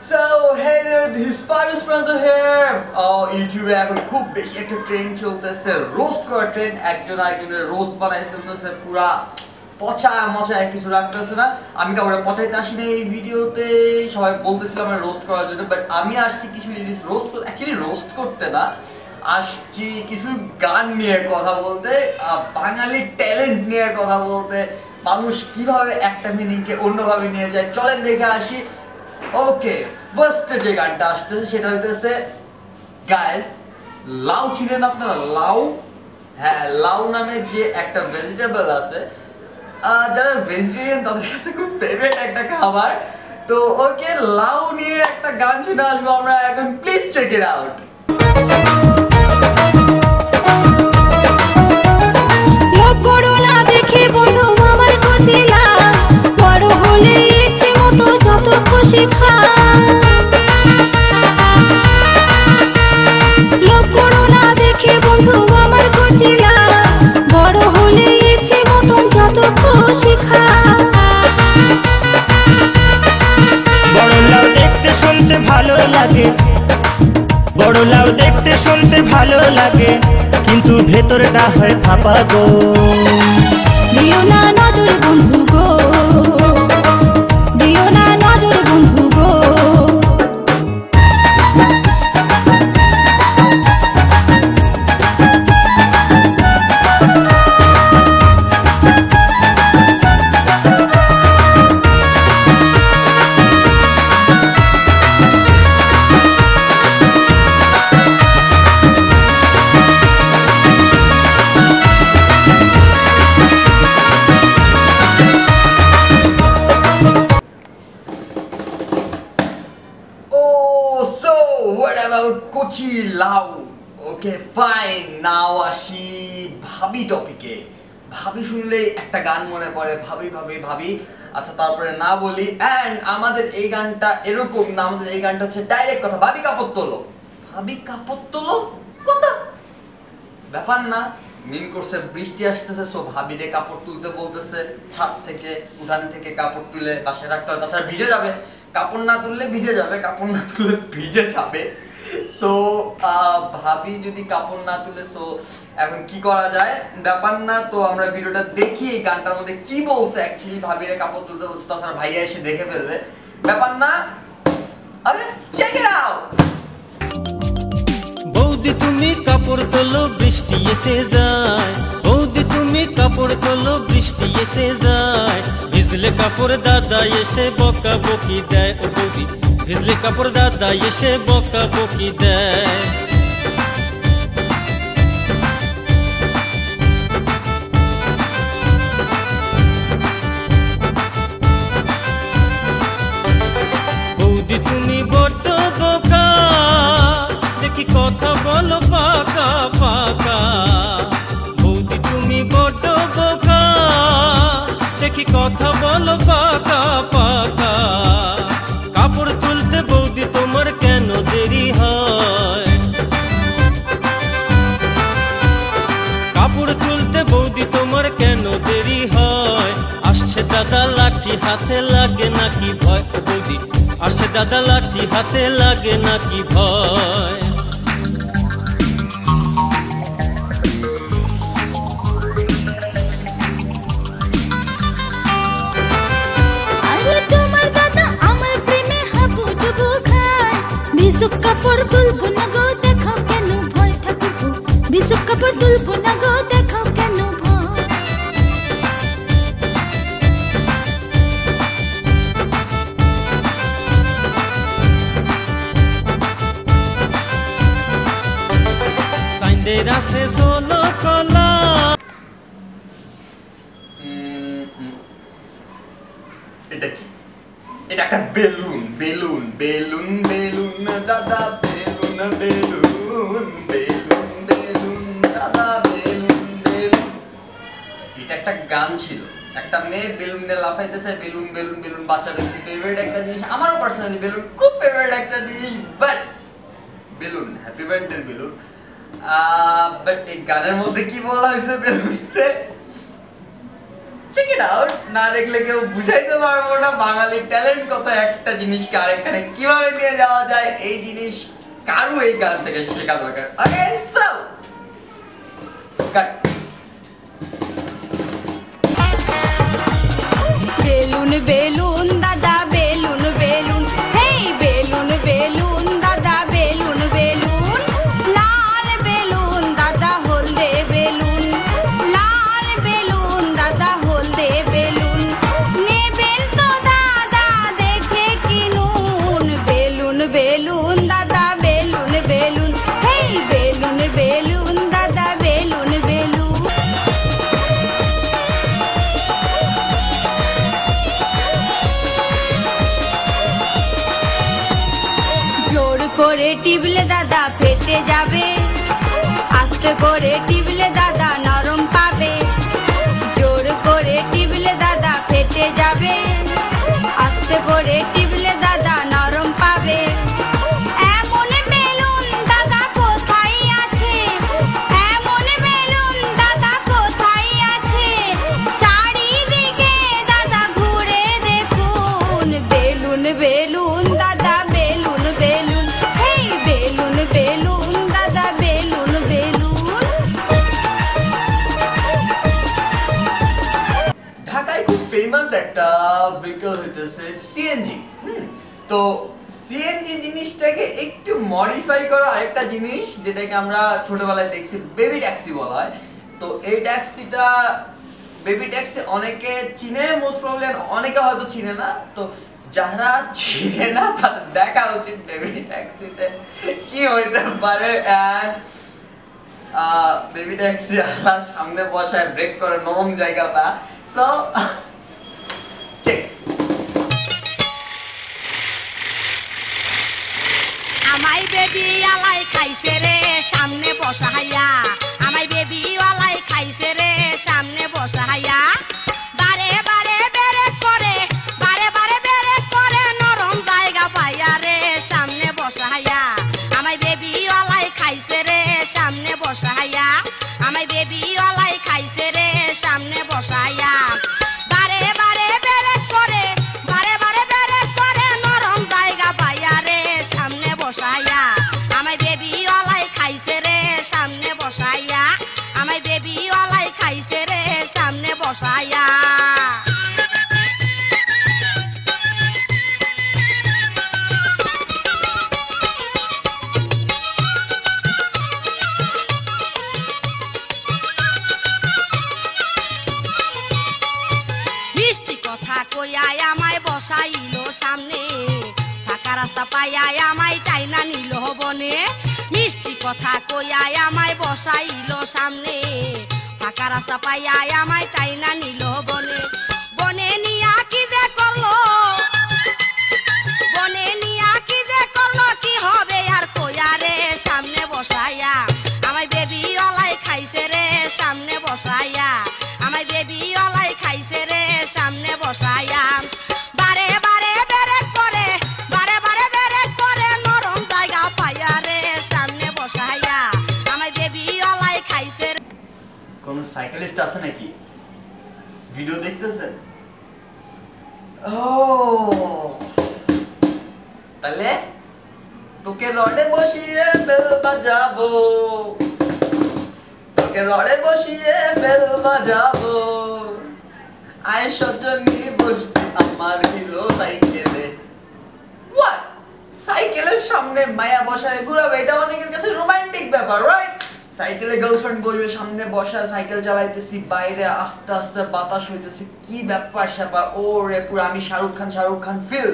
So hey there, this is Faris Pranto here. YouTube এখন খুব বেশি একটা ট্রেন্ড চলতেছে। রোস্ট করা ট্রেন্ড একজন আরেকজনের রোস্ট বানাই ফেলতেছে পুরা পচা মচা কিছু রাখতেছে না। আমি কাউকে পচাইতে আসি না এই ভিডিওতে। সবাই বলতেছিলাম আমার রোস্ট করার জন্য বাট আমি আসছি কিছু জিনিস রোস্ট অ্যাকচুয়ালি রোস্ট করতে না। আসছি কিছু গান নিয়ে কথা বলতে বাঙালি ট্যালেন্ট নিয়ে কথা বলতে। মানুষ কীভাবে একটা মিনিংকে অন্যভাবে নিয়ে যায় চলেন দেখে আসি। ওকে ফার্স্ট যে গানটা আসতেছে সেটা হইতেছে গায়েস লাউ চিনেন আপনারা? লাউ? হ্যাঁ লাউ নামে যে একটা ভেজিটেবল আছে যারা ভেজিটেরিয়ান তাদের কাছে খুব ফেভারিট একটা খাবার। তো ওকে লাউ নিয়ে একটা গান শুনে আসব আমরা এখন। প্লিজ চেক ইট আউট ভালো লাগে। বড় লাউ দেখতে, শুনতে ভালো লাগে। কিন্তু ভেতরটা হয় ফাঁপা গো। দিও না নজর বন্ধু গো। About লাউ। ওকে ফাইন নাও আসি ভাবি টপিকে ভাবি শুনলে একটা গান মনে পড়ে, ভাবি ভাবি ভাবি। আচ্ছা তারপরে না বলি অ্যান্ড আমাদের এই গানটা এরকম না, আমাদের এই গানটা হচ্ছে ডাইরেক্ট কথা, ভাবি কাপড় তোলো ভাবি কাপড় তোলো ব্যাপার না মিন করছে, বৃষ্টি আসতেছে সো ভাবিরে কাপড় তুলতে বলতেছে, ছাদ থেকে, উঠান থেকে কাপড় তুলে বাসায় রাখতে হবে তাছাড়া ভিজে যাবে। কাপড় না তুললে ভিজে যাবে, কাপড় না তুললে ভিজে যাবে। সো ভাবি যদি কাপড় না তুলে সো এখন কি করা যায়? ব্যাপার না, তো আমরা ভিডিওটা দেখি এই গানটার মধ্যে কি বলছে অ্যাকচুয়ালি ভাবিরে কাপড় তুলতে বলছে, তাছাড়া ভাইয়া এসে দেখে ফেলবে। ব্যাপার না, আরে চেক ইট আউট বৌদি, তুমি কাপড় তোলো, বৃষ্টি এসে যায়। বৌদি, তুমি কাপড় তোলো, বৃষ্টি এসে যায়। ভিজলে কাপড়, দাদা এসে বকা বকি দেয়। ও বৌদি ভিজলে কাপড় দাদা এসে বকা বকি হাতে লাগে নাকি ভয়? বৌদি আসছে দাদা লাঠি হাতে লাগে নাকি ভয়? সাইন্দের আছে ষোলো কলা। এটা কি? এটা একটা বেলুন বেলুন বেলুন বেলুন, দাদা, বেলুন বেলুন বেলুন বেলুন, দাদা, বেলুন বেলুন। এটা একটা গান ছিল। একটা মেয়ে বেলুন নিয়ে লাফাইতেছে, বেলুন বেলুন বেলুন, বাচ্চাদের খুব ফেভারিট একটা জিনিস। আমারও পার্সোনালি বেলুন খুব ফেভারিট একটা জিনিস but balloon happy birthday balloon. But এই গানের মধ্যে কি বলা হয়েছে বেলুনকে? চেক ইট আউট না দেখলে কেউ বুঝাইতে পারব না। বাঙালির ট্যালেন্ট কত, একটা জিনিসকে আরেকখানে কীভাবে নিয়ে যাওয়া যায়? এই জিনিস কারও এই গান থেকে শেখা দরকার? Okay so cut balloon balloon করে টিবলে দাদা ফেটে যাবে। আস্তে করে টিবলে দাদা নরম পাবে। জোর করে টিবলে দাদা ফেটে যাবে। আস্তে করে টিপলে ফেমাস একটা ভেহিকল হইতেছে সিএনজি তো সিএনজি জিনিসটাকে একটু মডিফাই করা আরেকটা জিনিস, যেটাকে আমরা ছোটবেলায় দেখছি বেবি ট্যাক্সি বলা হয়। তো এই ট্যাক্সিটা বেবি ট্যাক্সি অনেকে চিনে মোস্ট প্রবলেম অনেকে হয়তো চিনে না। তো যারা চিনে না, তাদের দেখা উচিত বেবি ট্যাক্সিতে কি হইতে পারে। অ্যান্ড বেবি ট্যাক্সি সামনে বসায় ব্রেক করে, নরম জায়গাটা সো চেক আমাই বেবি আলাই খাইছে পাইয়াই আমায় টাইনা নিল বনে। মিষ্টি কথা কইয়াই আমায় বসাইল সামনে। ফাঁকা রাস্তা পাইয়াই আমায় টাইনা নিল বনে। বনে নিয়া ভিডিও দেখতেছেন? তাহলে তোকে রডে বসিয়ে বেল বাজাবো। তোকে রডে বসিয়ে বেল বাজাবো। আয় সজনী বসবি আমার হিরো সাইকেলে? সাইকেলের সামনে মায়া বসায় ঘুরাবে, এটা অনেকের কাছে রোমান্টিক ব্যাপার রাইট সাইকেলে গার্লফ্রেন্ড বসবে সামনে বসা সাইকেল চালাইতেছি, বাইরে আস্তে আস্তে বাতাস হইতেছে। কি ব্যাপার স্যাপার? ও রে পুরো, আমি শাহরুখ খান শাহরুখ খান ফিল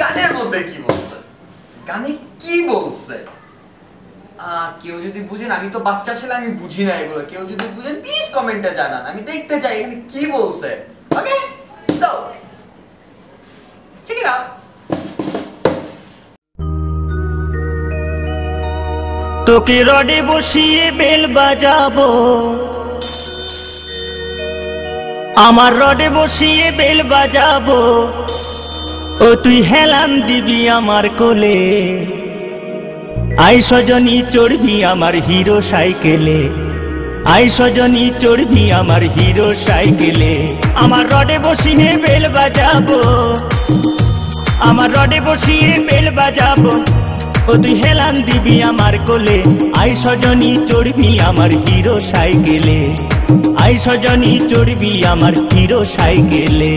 গানের মধ্যে কি বলছে? গানে কি বলছে? কেউ যদি বুঝেন, আমি তো বাচ্চা ছেলে, আমি বুঝি না এগুলো। কেউ যদি বুঝেন প্লিজ কমেন্টে জানান। আমি দেখতে চাই এখানে কি বলছে। ওকে সো ইট আউট তোকে রডে বসিয়ে বেল বাজাবো। আমার রডে বসিয়ে বেল বাজাবো। ও তুই হেলান দিবি আমার কোলে। আই সজনী, চড়বি আমার হিরো সাইকেলে। আই সজনী, চড়বি আমার হিরো সাইকেলে। আমার রডে বসিয়ে বেল বাজাবো। আমার রডে বসিয়ে বেল বাজাবো। ও তুই হেলান দিবি আমার কোলে। আই সজনী, চড়বি আমার হিরো সাইকেলে। আই সজনী, চড়বি আমার হিরো সাইকেলে।